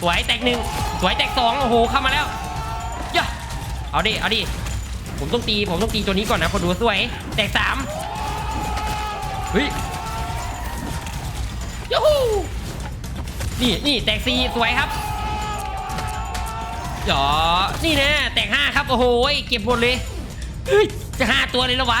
สวยแตกหนึ่งสวยแตกสองโอ้โหเข้ามาแล้วย่ะเอาดิเอาดิผมต้องตีผมต้องตีตัวนี้ก่อนนะคนดูสวย แตกสามเฮ้ยยูฮูนี่นี่แตกสี่สวยครับหยอนี่นะแตกห้าครับโอ้โหเก็บหมดเลยเฮ้ยจะห้าตัวเลยแล้ววะ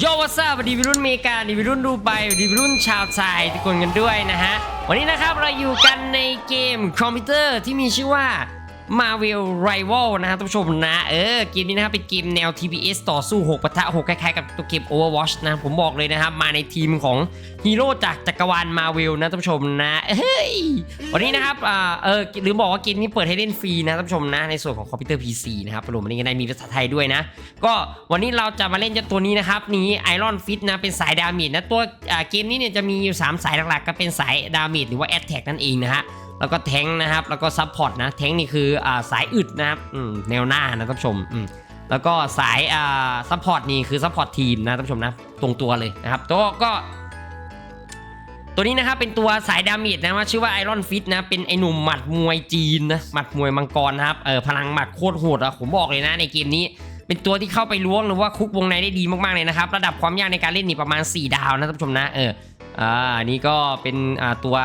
โยวัสดีวิรุ่นอเมริกาดีวิรุ่นดูไบดีวิรุ่นชาวไทยทุกคนกันด้วยนะฮะ วันนี้นะครับเราอยู่กันในเกมคอมพิวเตอร์ที่มีชื่อว่า Marvel Rival นะครับท่านผู้ชมนะ เออเกมนี้นะครับเป็นเกมแนว TPS ต่อสู้ 6ปะทะ 6 คล้ายๆกับตัวเกม Overwatch นะ ผมบอกเลยนะครับ มาในทีมของฮีโร่จากจักรวาล Marvel นะท่านผู้ชมนะเฮ้ยวันนี้นะครับเออหรือบอกว่าเกมนี้เปิดให้เล่นฟรีนะท่านผู้ชมนะ ในส่วนของคอมพิวเตอร์ PC นะครับรวมวันนี้ก็ได้มีภาษาไทยด้วยนะ ก็วันนี้เราจะมาเล่นเจ้าตัวนี้นะครับนี้ไอรอนฟิตนะเป็นสายดาเมจนะตัวเกมนี้เนี่ยจะมีอยู่ 3 สายหลักๆ ก็เป็นสายดาเมจหรือว่าแอตแทกนั่นเองนะฮะ แล้วก็แทงนะครับ แล้วก็ซับพอร์ตนะแทงนี่คืออ่าสายอึดนะครับอืมแนวหน้านะท่านผู้ชมอืมแล้วก็สายอ่าซัพพอร์ตนี่คือซัพพอร์ตทีมนะท่านผู้ชมนะตรงตัวเลยนะครับตัวก็ตัวนี้นะครับเป็นตัวสายดาเมจนะว่าชื่อว่าไอรอนฟิตนะเป็นไอหนุ่มหมัดมวยจีนนะหมัดมวยมังกรนะครับเออพลังหมัดโคตรโหดอะผมบอกเลยนะในเกมนี้ เป็นตัวที่เข้าไปล้วงหรือว่าคุกวงในได้ดีมากๆเลยนะครับ ระดับความยากในการเล่นนี่ประมาณ 4 ดาวนะท่านผู้ชมนะเอออ่าอันนี่ก็เป็นอ่าตัว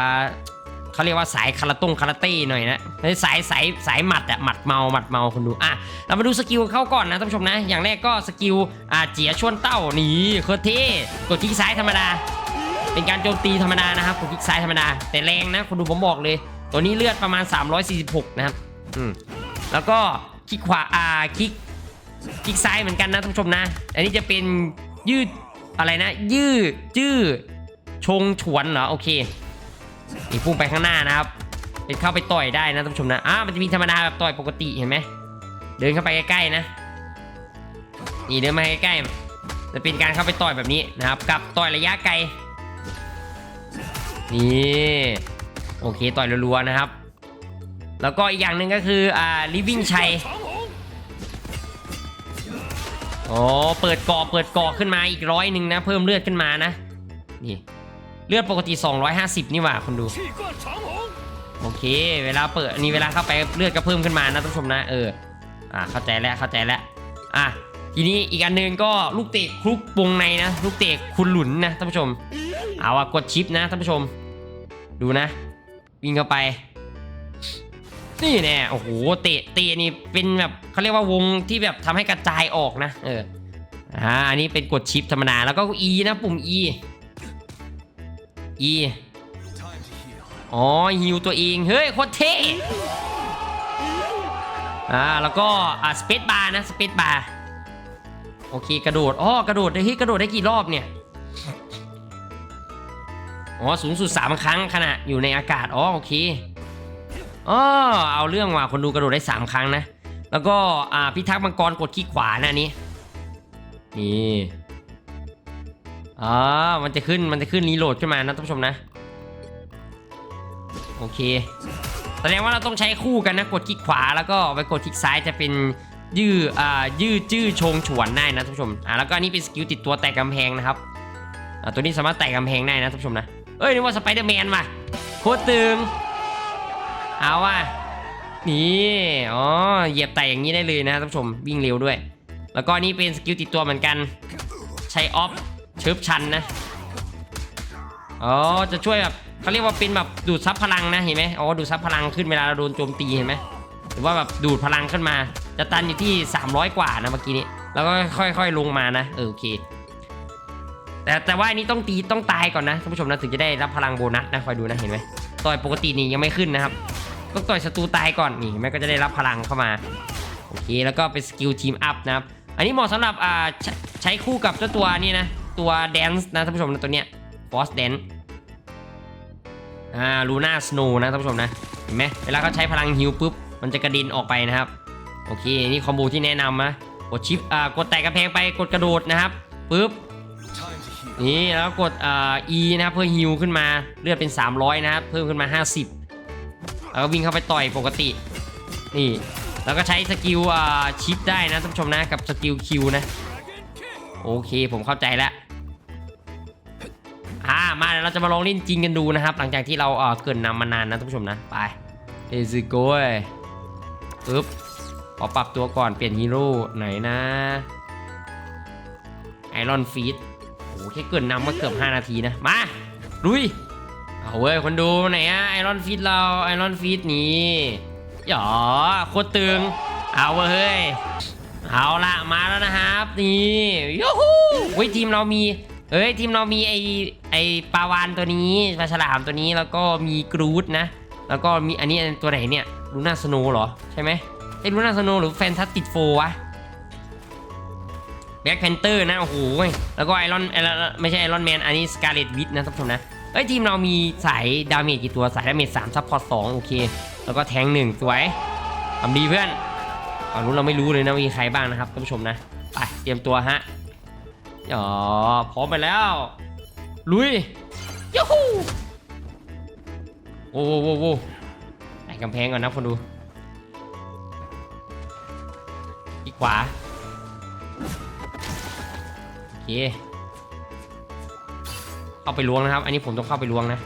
เขาเรียกว่าสายคาราต้งคาราเต้หน่อยนะสายสายสายหมัดอะหมัดเมาหมัดเมาคุณดูอะเรามาดูสกิลเข้าก่อนนะท่านผู้ชมนะ อย่างแรกก็สกิลอ่าเจียชวนเต้านี่โคตรเท่กดคลิกซ้ายธรรมดา เป็นการโจมตีธรรมดานะครับกดคลิกซ้ายธรรมดา แต่แรงนะคุณดูผมบอกเลย ตัวนี้เลือดประมาณ 346 นะครับอืมแล้วก็คลิกขวาอ่าคลิกคลิกซ้ายเหมือนกันนะท่านผู้ชมนะ อันนี้จะเป็นยืดอะไรนะ ยืดจื้อชงฉวนเหรอโอเค นี่พุ่งไปข้างหน้านะครับเป็นเข้าไปต่อยได้นะท่านผู้ชมนะอ่ามันจะมีธรรมดาแบบต่อยปกติเห็นไหมเดินเข้าไปใกล้ๆนะนี่เดินมาใกล้ๆจะเป็นการเข้าไปต่อยแบบนี้นะครับ กับต่อยระยะไกลนี่โอเคต่อยรัวๆนะครับ แล้วก็อีกอย่างหนึ่งก็คืออ่าลิวิ่งชัยโอ้เปิดกอเปิดกอขึ้นมาอีกร้อยหนึ่งนะ เพิ่มเลือดขึ้นมานะนี่ เลือดปกติ 250 นี่หว่าคุณดู โอเค เวลาเปิดนี่เวลาเข้าไปเลือดก็เพิ่มขึ้นมานะท่านผู้ชมนะเอออะเข้าใจแล้วเข้าใจแล้วอะทีนี้อีกอันนึงก็ลูกเตะคลุกวงในนะ ลูกเตะคุณหลุนนะท่านผู้ชม เอาอะกดชิปนะท่านผู้ชม ดูนะ วิ่งเข้าไป นี่แน่โอ้โหเตะเตะนี่เป็นแบบเขาเรียกว่าวงที่แบบทำให้กระจายออกนะ เอออ่าอันนี้เป็นกดชิปธรรมดาแล้วก็ E นะปุ่ม E E อ๋อฮิวตัวเอง เฮ้ยโคตรเท่อ่าแล้วก็อ่าสเปซบาร์นะสเปซบาร์โอเคกระโดดอ๋อกระโดดได้เฮ้ยกระโดดได้กี่รอบเนี่ยอ๋อสูงสุด3ครั้งขณะอยู่ในอากาศอ๋อโอเคอ๋อเอาเรื่องว่ะคนดูกระโดดได้3ครั้งนะ แล้วก็อ่าพิทักษ์มังกรกดขี้ขวานะอันนี้นี่ อ๋อ มันจะขึ้น มันจะขึ้นรีโหลดขึ้นมานะท่านผู้ชมนะ โอเค แสดงว่าเราต้องใช้คู่กันนะ กดคลิกขวาแล้วก็ไปกดคลิกซ้ายจะเป็นยื้อ อ่า ยื้อจื้อชงฉวนได้นะท่านผู้ชม อ่าแล้วก็อันนี้เป็นสกิลติดตัวแตกกำแพงนะครับ อ่า ตัวนี้สามารถแตกกำแพงได้นะท่านผู้ชมนะ เอ้ยนึกว่าสไปเดอร์แมนว่ะโคตรตึงเอาว่ะ นี่ อ๋อ เหยียบไต่อย่างนี้ได้เลยนะท่านผู้ชม วิ่งเร็วด้วย แล้วก็อันนี่เป็นสกิลติดตัวเหมือนกัน ใช้ออฟ เชิบชันนะ อ๋อ จะช่วยแบบเขาเรียกว่าเป็นแบบดูดซับพลังนะเห็นไหมอ๋อ ดูดซับพลังขึ้นเวลาเราโดนโจมตีเห็นไหมหรือว่าแบบดูดพลังขึ้นมา จะตันอยู่ที่ 300 กว่านะเมื่อกี้นี้ แล้วก็ค่อยๆลงมานะ เออโอเค แต่แต่ว่าอันนี้ต้องตีต้องตายก่อนนะท่านผู้ชมนะถึงจะได้รับพลังโบนัสนะคอยดูนะเห็นไหมต่อยปกตินี่ยังไม่ขึ้นนะครับต้องต่อยศัตรูตายก่อนนี่เห็นไหมก็จะได้รับพลังเข้ามาโอเคแล้วก็เป็นสกิลทีมอัพนะครับอันนี้เหมาะสำหรับอ่าใช้ใช้คู่กับเจ้าตัวนี้นะ ตัวแดนซ์นะท่านผู้ชมนะตัวเนี้ยฟอสแดนอ่าลูน่าสโนนะท่านผู้ชมนะเห็นไหมเวลาเขาใช้พลังฮิวปุ๊บมันจะกระด็นออกไปนะครับ โอเค นี่คอมโบที่แนะนำนะกดชิปอ่ากดแตะกระแพงไปกดกระโดดนะครับปึ๊บนี่แล้วกดอ่า E นะครับเพื่อฮิวขึ้นมาเลือดเป็น 300 นะครับเพิ่มขึ้นมา 50 แล้วก็วิ่งเข้าไปต่อยปกติ นี่ แล้วก็ใช้สกิลอ่าชิปได้นะท่านผู้ชมนะกับสกิลคิวนะ โอเคผมเข้าใจแล้วอ่ามาเดี๋ยวเราจะมาลองเล่นจริงกันดูนะครับ หลังจากที่เราเออเกินนำมานานนะท่านผู้ชมนะ ไปเอซิโก้ปึ๊บขอปรับตัวก่อนเปลี่ยนฮีโร่ไหนนะไอรอนฟีดโอ้แค่เกินนำมาเกือบ 5 นาทีนะ มาลุยเอาเว้ยคนดูไหนอะไอรอนฟีดเราไอรอนฟีดนี่หยอโคตรตึงเอาเว้ย เอาละมาแล้วนะครับ นี่ยูฮูเฮ้ยทีมเรามีเฮ้ยทีมเรามีไอไอปลาวานตัวนี้ปลาฉลามตัวนี้แล้วก็มีกรูดนะ แล้วก็มีอันนี้ตัวไหนเนี่ยลูน่าสโนเหรอใช่ไหมไอลูน่าสโนหรือแฟนตาติกโฟวะแบ็คแพนเตอร์นะโอ้โหแล้วก็ไอรอนไม่ใช่ไอรอนแมนอันนี้สกาเลตวิทนะท่านผู้ชมนะเอ้ยทีมเรามีสายดาเมจกี่ตัวสายดาเมจสามซัพพอร์ตสองโอเค แล้วก็แทงหนึ่งสวยทำดีเพื่อน ฝั่งนู้นเราไม่รู้เลยนะมีใครบ้างนะครับท่านผู้ชมนะไปเตรียมตัวฮะอ๋อพร้อมไปแล้ว ลุยยูฮูโอ้โหโอ้โหไต่กำแพงก่อนนะคนดูอีกขวาโอเคเข้าไปล้วงนะครับ อันนี้ผมต้องเข้าไปล้วงนะ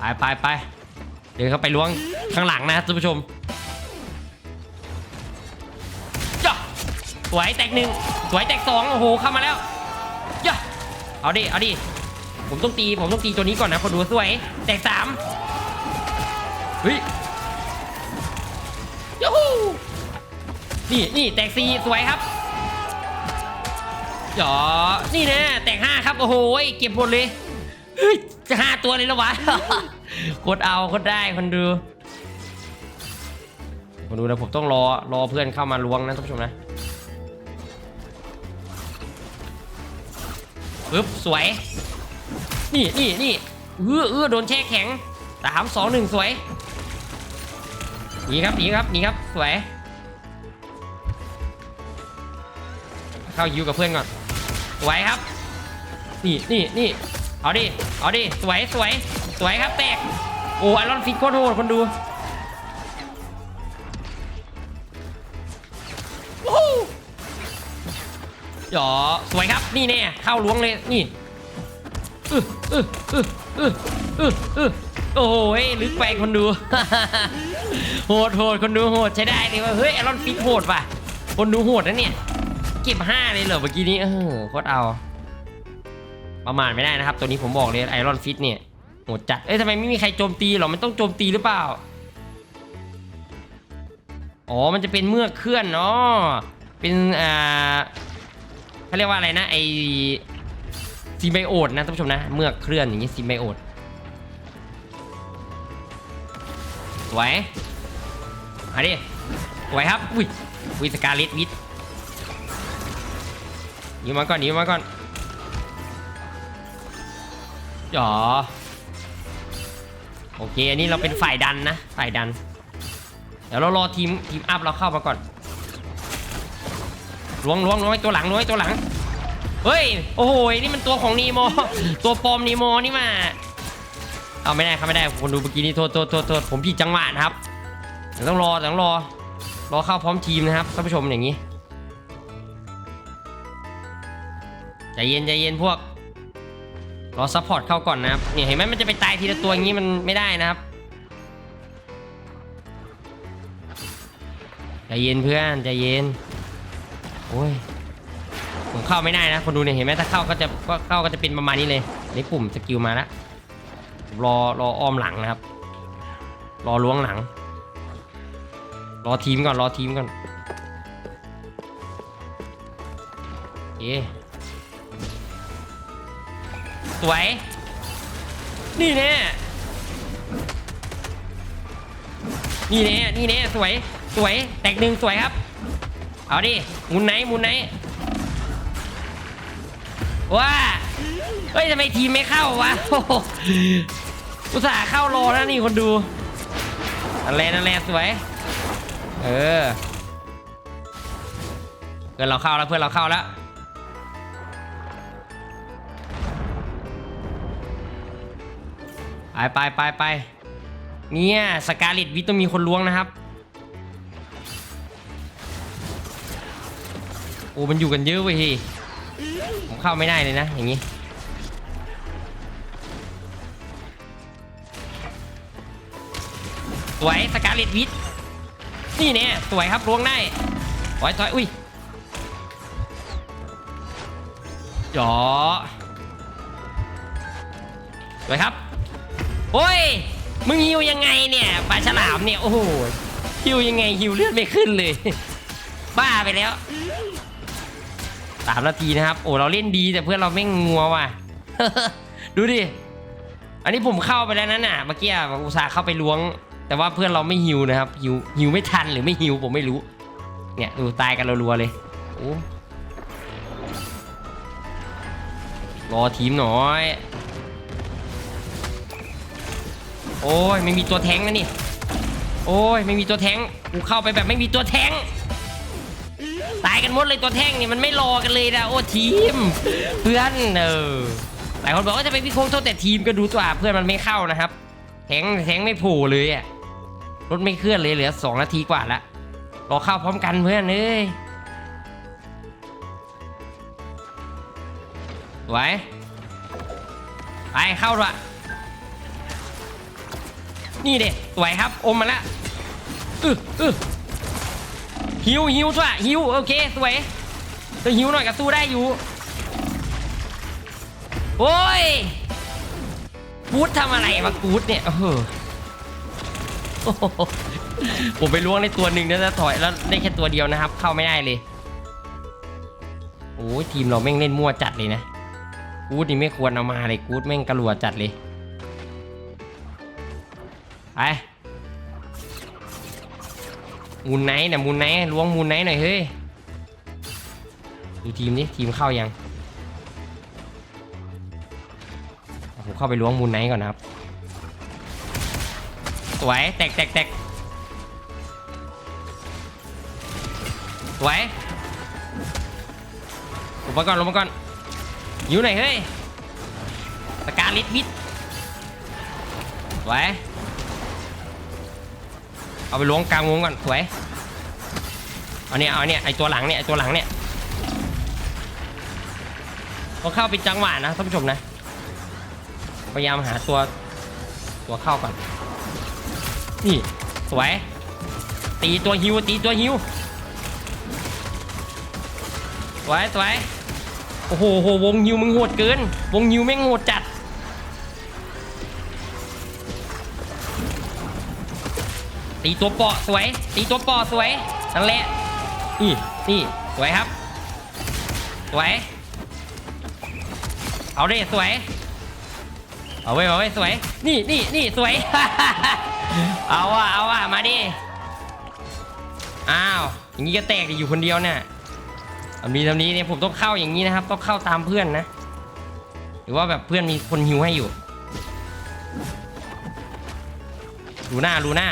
ไปไปไปเดินเขาไปล้วงข้างหลังนะท่านผู้ชมย่ะสวยแตกหนึ่งสวยแตกสองโอ้โหเข้ามาแล้วย่ะเอาดิเอาดิผมต้องตีผมต้องตีตัวนี้ก่อนนะคนดูสวยแตกสามเฮ้ยยูฮูนี่นี่แตกสี่สวยครับจ๋อนี่น่แตกห้าครับโอ้โหเก็บหมดเลย จะห้าตัวเลยแล้ววะ กดเอากดได้คนดูคนดูนะผมต้องรอรอเพื่อนเข้ามาล้วงนะท่านผู้ชมนะปึ๊บสวย นี่นี่นี่เอื้อเอื้อโดนแช่แข็งสามสองหนึ่งสวยหนีครับหนีครับหนีครับสวย เข้ายิวกับเพื่อนก่อนสวยครับ นี่นี่นี่ เอาดิ เอาดิ สวยสวยสวยครับแตก โอ้ไอรอนฟิตโคตรโหดคนดูโอ้โหยอสวยครับนี่แน่เข้าล้วงเลยนี่อึอึอึอึอึอึโอ้โหลึกไปคนดูโหดโหดคนดูโหดใช้ได้เลยว่าเฮ้ยไอรอนฟิตโหดว่ะคนดูโหดนะเนี่ยเก็บห้าเลยเหรอเมื่อกี้นี้เออโคตรเอา ประมาณไม่ได้นะครับ ตัวนี้ผมบอกเลยไอรอนฟิตเนี่ยโหดจัด เอ้ยทำไมไม่มีใครโจมตีหรอ มันต้องโจมตีหรือเปล่า อ๋อ มันจะเป็นเมื่อเคลื่อนเนาะเป็นอ่าเขาเรียกว่าอะไรนะไอซีไบโอดนะท่านผู้ชมนะ เมื่อเคลื่อนอย่างนี้ซีไบโอดสวยมาดิสวยครับ อุ้ยอุ้ยสกาเลตวิทยิงมาก่อนยิงมาก่อน อ๋อโอเค อันนี้เราเป็นฝ่ายดันนะ ฝ่ายดัน เดี๋ยวเรารอทีมทีมอัพเราเข้ามาก่อนล้วงล้วงล้วงไอ้ตัวหลังล้วงไอ้ตัวหลัง เฮ้ย โอ้โห นี่มันตัวของนีโม ตัวปลอมนีโมนี่มา เอาไม่ได้ครับไม่ได้ คนดูเมื่อกี้นี่โทษโทษโทษโทษผมผิดจังหวะนะครับต้องรอต้องรอ รอเข้าพร้อมทีมนะครับท่านผู้ชมอย่างนี้ ใจเย็นใจเย็นพวก รอซัพพอร์ตเข้าก่อนนะครับเนี่ยเห็นไหมมันจะไปตายทีละตัวอย่างนี้มันไม่ได้นะครับใจเย็นเพื่อนใจเย็นโอ้ยผมเข้าไม่ได้นะ คนดูเนี่ยเห็นไหมถ้าเข้าก็จะก็เข้าก็จะเป็นประมาณนี้เลยนี่ปุ่มสกิลมาแล้วรอรออ้อมหลังนะครับ รอล้วงหลัง รอทีมก่อนรอทีมก่อนโอเค สวย นี่แน่นี่แน่นี่แน่สวย สวย แตกหนึ่งสวยครับ เอาดิมุนไหนมุนไหนว้าเฮ้ยทำไมทีมไม่เข้าวะอุตส่าห์เข้ารอแล้วนี่คนดูนั่นแหละนั่นแหละสวย เออ เพื่อนเราเข้าแล้วเพื่อนเราเข้าแล้ว ไปไปไปไปเนี่ยสกาเลตวิทต้องมีคนล้วงนะครับ โอ้มันอยู่กันเยอะเว้ยพี่ผมเข้าไม่ได้เลยนะ อย่างนี้ สวยสกาเลตวิทนี่เนี่ยสวยครับล้วงได้ถอยถอยอุ้ยจ๋อสวยครับ โอ้ย มึงฮิวยังไงเนี่ยปลาฉลามเนี่ยโอ้โหฮิวยังไงฮิวเลือดไม่ขึ้นเลย บ้าไปแล้วสามนาทีนะครับ โอ้เราเล่นดีแต่เพื่อนเราไม่งงัวว่ะ ดูดิ อันนี้ผมเข้าไปแล้วนั่นน่ะเมื่อกี้อุตส่าห์เข้าไปล้วง แต่ว่าเพื่อนเราไม่ฮิวนะครับฮิวฮิวไม่ทันหรือไม่ฮิวผมไม่รู้ เนี่ยดูตายกันรัวๆเลยโอ้รอทีมหน่อย โอ้ยไม่มีตัวแทงนะนี่ โอ้ยไม่มีตัวแทงกูเข้าไปแบบไม่มีตัวแทงตายกันหมดเลยตัวแทงเนี่ยมันไม่รอกันเลยนะโอ้ทีม เพื่อนเออหลายคนบอกว่าจะไปพิโค้งโทษแต่ทีมก็ดูตัวเพื่อนมันไม่เข้านะครับ แทงแทงไม่โผล่เลยอะรถไม่เคลื่อนเลยเหลือสองนาทีกว่าละรอเข้าพร้อมกันเพื่อนเอ้ยไหวไปเข้าด้วย นี่เด็สวยครับอมมาล้วอืออือฮิวฮิวด้วยฮิวโอเคสวยแต่ฮิวหน่อยก็สู้ได้อยู่โอ้ยกูดทำอะไรวะกูดเนี่ยเออโอ้โหผมไปล้วงในตัวหนึ่งแล้วจะถอยแล้วได้แค่ตัวเดียวนะครับ เข้าไม่ได้เลยโอ้ยทีมเราแม่งเล่นมั่วจัดเลยนะกูดนี่ไม่ควรเอามาเลยกูดแม่งกระลัวจัดเลย ไปมูนไนท์เนี่ยมูนไนท์ล้วงมูนไนท์หน่อยเฮ้ยดูทีมนี้ทีมเข้ายังผมเข้าไปล้วงมูนไนท์ก่อนนะครับ สวยแตกแตกแตกสวยลงมาก่อนลงมาก่อนอยู่ไหนเฮ้ยสกาลิดวิทสวย เอาไปล้วงกลางวงก่อนสวยเอาเนี่ยเอาเนี่ยไอตัวหลังเนี่ยไอตัวหลังเนี่ยต้องเข้าเป็นจังหวะนะท่านผู้ชมนะ พยายามหาตัวตัวเข้าก่อน นี่สวย ตีตัวฮิวตีตัวฮิวสวยสวยโอ้โหโหวงฮิวมึงโหดเกิน วงฮิวแม่งโหดจัด ตีตัวเปาะสวย ตีตัวเปาะสวยนั่นแหละนี่นี่สวยครับ สวย เอาดิสวย เอาไว้เอาไว้สวย นี่นี่นี่สวย เอาว่ะเอาว่ะมาดิ อ้าว อย่างนี้ก็แตกอยู่คนเดียวเนี่ยทำนี้ทำนี้เนี่ยผมต้องเข้าอย่างนี้นะครับ ต้องเข้าตามเพื่อนนะ หรือว่าแบบเพื่อนมีคนฮิวให้อยู่ดูหน้าดูหน้า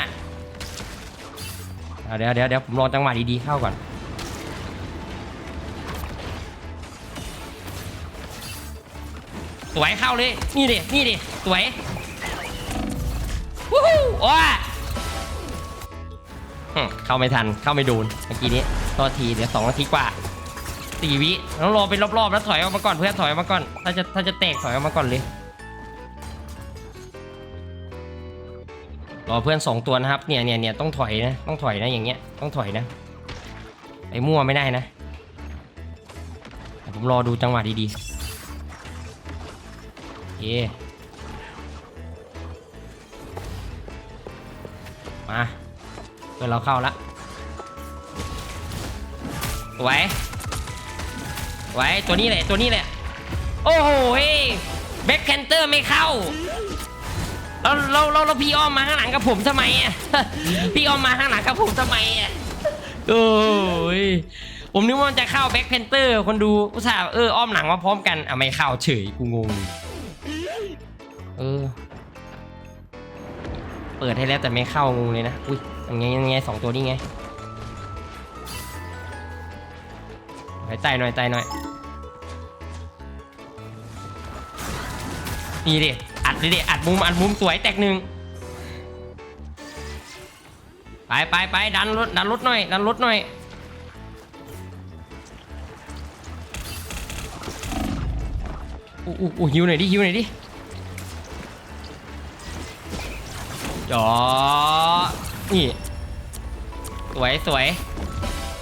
เดี๋ยวเดี๋ยวเดี๋ยวผมรอจังหวะดีๆเข้าก่อน สวยเข้าเลย นี่ดิ นี่ดิ สวยวู้ฮู้ว้าอืมเข้าไม่ทัน เข้าไม่โดน เมื่อกี้นี้ต่อทีเดี๋ยวสองนาทีกว่าสี่วิต้องรอเป็นรอบๆแล้วถอยออกมาก่อนเพื่อนถอยออกมาก่อน ถ้าจะถ้าจะแตกถอยออกมาก่อนเลย รอเพื่อนสองตัวนะครับเนี่ยเนี่ยเนี่ยต้องถอยนะต้องถอยนะอย่างเงี้ยต้องถอยนะไปมั่วไม่ได้นะผมรอดูจังหวะดีๆโอเคมาเพื่อนเราเข้าละสวยสวยตัวนี้แหละตัวนี้แหละโอ้โหแบ็คแคนเตอร์ไม่เข้า เราเราเราเราพี่อ้อมมาข้างหลังกับผมทำไมอะ พี่อ้อมมาข้างหลังกับผมทำไมอะโอ้ยผมนึกว่ามันจะเข้าแบ็คแพนเตอร์คนดูอุตส่าห์เอออ้อมหลังมาพร้อมกันอะไม่เข้าเฉยกูงงเออ เปิดให้แล้วแต่ไม่เข้างงเลยนะอุ้ยยังไงยังไงสองตัวนี้ไงหายใจหน่อยใจหน่อยนี่ดิอั ดดิดิอัดมุมอัดมุมสวยแตกหนึ่งไปไปไปดันรถดันรถหน่อยดันรถหน่อยอู้อู้อู้หิวหน่อยดิหิวหน่อยดิจ๋อนี่สวยสวย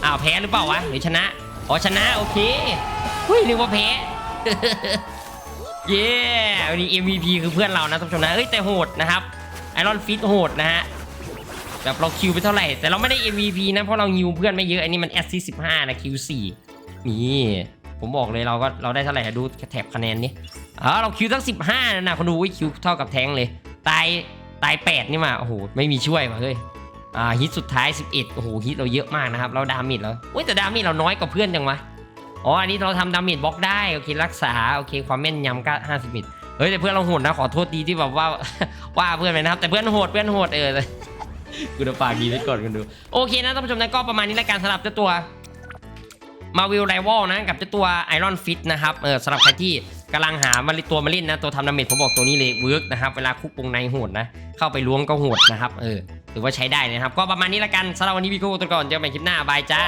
อ้าวแพ้หรือเปล่าวะหรือชนะอ๋อชนะโอเคเฮ้ยนึกว่าแพ้ เย้วันนี้ MVP คือเพื่อนเรานะท่านผู้ชมนะเอ้ยแต่โหดนะครับไอรอนฟิตโหดนะฮะแบบเราคิวไปเท่าไหร่ แต่เราไม่ได้ MVP นะ เพราะเรายิวเพื่อนไม่เยอะ อันนี้มันแอสซิสิบห้านะคิวสี่นี่ผมบอกเลยเราก็เราได้เท่าไหร่ดูแถบคะแนนนี่อ๋อเราคิวตั้งสิบห้านะคนดูคิวเท่ากับแทงเลยตายตายแปดนี่มาโอ้โหไม่มีช่วยมาเฮ้ยอ่าฮิตสุดท้าย 11โอ้โหฮิตเราเยอะมากนะครับเราดาเมจแล้วอุ้ยแต่ดาเมจเราน้อยกว่าเพื่อนจังวะ อ๋อ อันนี้เราทำดาเมจบล็อกได้ โอเค รักษา โอเค ความแม่นยำก็50มิตเฮ้ยแต่เพื่อนเราโหดนะ ขอโทษดีที่แบบว่า ว่าเพื่อนไปนะครับ แต่เพื่อนโหด เพื่อนโหดเออกูจะฝากดีไว้ก่อนกันดู โอเคนะท่านผู้ชมนะก็ประมาณนี้แล้วกันสำหรับเจ้าตัวมาวิลไรวอลนะกับเจ้าตัวไอรอนฟิตนะครับ เออสำหรับใครที่กำลังหามาลิตัวมาเล่นนะ ตัวทำดาเมจผมบอกตัวนี้เลยเวิร์กนะครับ เวลาคุกวงในโหดนะ เข้าไปล้วงก็โหดนะครับ เออถือว่าใช้ได้นะครับ ก็ประมาณนี้แล้วกันสำหรับวันนี้พี่โก้ตัวก่อนเจอกันใหม่คลิปหน้าบายจ้า